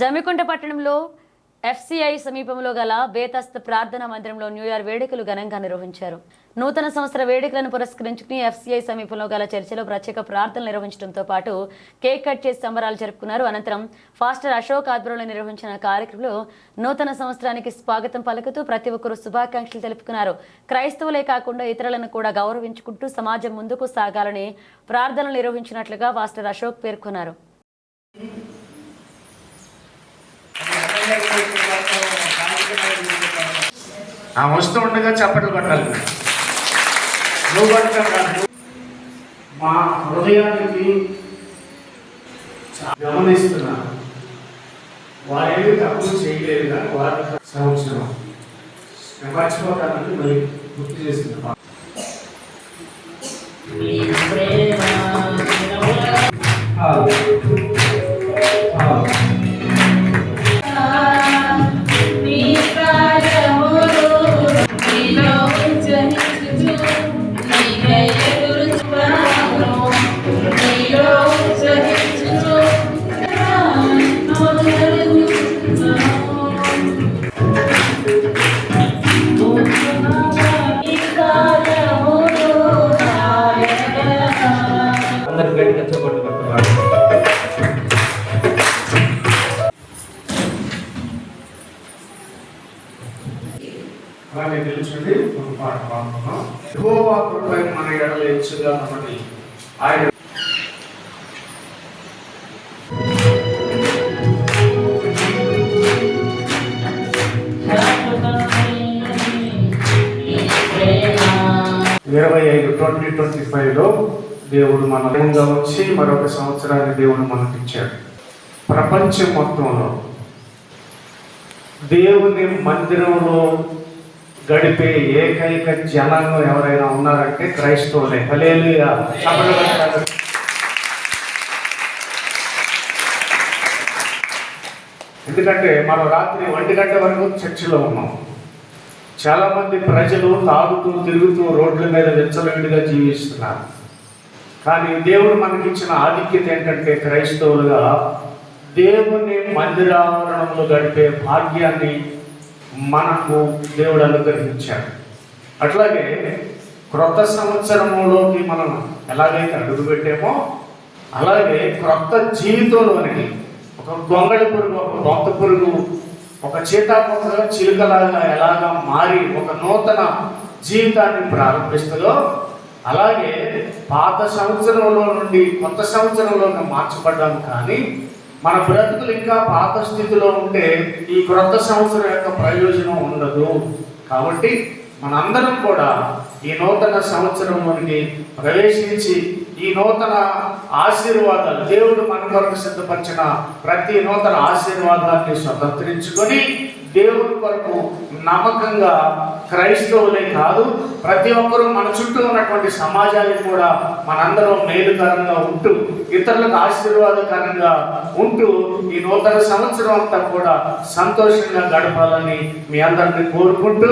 జమికుంట పట్టణంలో ఎఫ్సిఐ సమీపంలో గల బేతస్త్ ప్రార్థనా మందిరంలో న్యూ ఇయర్ వేడుకలు ఘనంగా నిర్వహించారు. నూతన సంవత్సర వేడుకలను పురస్కరించుకుని ఎఫ్సిఐ సమీపంలో గల చర్చిలో ప్రత్యేక ప్రార్థనలు నిర్వహించడంతో పాటు కేక్ కట్ చేసి సంబరాలు జరుపుకున్నారు. అనంతరం ఫాస్టర్ అశోక్ ఆధ్వర్యంలో నిర్వహించిన కార్యక్రమంలో నూతన సంవత్సరానికి స్వాగతం పలుకుతూ ప్రతి ఒక్కరూ శుభాకాంక్షలు తెలుపుకున్నారు. క్రైస్తవులే కాకుండా ఇతరులను కూడా గౌరవించుకుంటూ సమాజం ముందుకు సాగాలని ప్రార్థనలు నిర్వహించినట్లుగా ఫాస్టర్ అశోక్ పేర్కొన్నారు. ఆ వస్తూ ఉండగా చప్పట్లు కొట్టాలి. నువ్వు కొట్టడం కాదు. మా హృదయానికి గమనిస్తున్నా వారేమి తప్పు చేయలేదు కానీ వారి సంవత్సరం. మర్చిపోతానని మళ్ళీ గుర్తు చేస్తున్నా. అందరు గట్టిగా చప్పట్లు కొట్టుకోవాలి అలాగే నిలిచండి ఒక పాట పాడుతున్నాం యెహోవా కృపై మన ఎడల హెచ్చుగా నమ్మని ఆయన ఇరవై ఐదు ట్వంటీ ట్వంటీ ఫైవ్లో దేవుడు మన దేవంగా వచ్చి మరొక సంవత్సరాన్ని దేవుడు మనకిచ్చాడు. ప్రపంచం మొత్తంలో దేవుని మందిరంలో గడిపే ఏకైక జనాంగం ఎవరైనా ఉన్నారంటే క్రైస్తవులే. హల్లెలూయా. ఎందుకంటే మనం రాత్రి ఒంటి గంట వరకు చర్చిలో ఉన్నాం. చాలామంది ప్రజలు తాగుతూ తిరుగుతూ రోడ్ల మీద విచ్చలవిడిగా జీవిస్తున్నారు. కానీ దేవుడు మనకి ఇచ్చిన ఆధిక్యత ఏంటంటే క్రైస్తవులుగా దేవుని మందిరావరణంలో గడిపే భాగ్యాన్ని మనకు దేవుడు అనుగ్రహించాడు. అట్లాగే క్రొత్త సంవత్సరంలోకి మనం ఎలాగైతే అడుగుపెట్టామో అలాగే క్రొత్త జీవితంలోని ఒక గొంగళి పురుగు ఒక బొంత పురుగు ఒక చీతాకొక చిలుకలాగా ఎలాగా మారి ఒక నూతన జీవితాన్ని ప్రారంభిస్తుందో అలాగే పాత సంవత్సరంలో నుండి కొత్త సంవత్సరంలోకి మార్చబడ్డాము కానీ మన బ్రతుకులు ఇంకా పాత స్థితిలో ఉంటే ఈ క్రొత్త సంవత్సరం యొక్క ప్రయోజనం ఉండదు. కాబట్టి మనందరం కూడా ఈ నూతన సంవత్సరంలోనికి ప్రవేశించి ఈ నూతన ఆశీర్వాదాలు దేవుడు మన కొరకు సిద్ధపరిచిన ప్రతి నూతన ఆశీర్వాదాన్ని స్వతంత్రించుకొని దేవుని కొరకు నమ్మకంగా క్రైస్తవులే కాదు ప్రతి ఒక్కరూ మన చుట్టూ ఉన్నటువంటి సమాజానికి కూడా మనందరం మేలుకరంగా ఉంటూ ఇతరులకు ఆశీర్వాదకరంగా ఉంటూ ఈ నూతన సంవత్సరం అంతా కూడా సంతోషంగా గడపాలని మీ అందరిని కోరుకుంటూ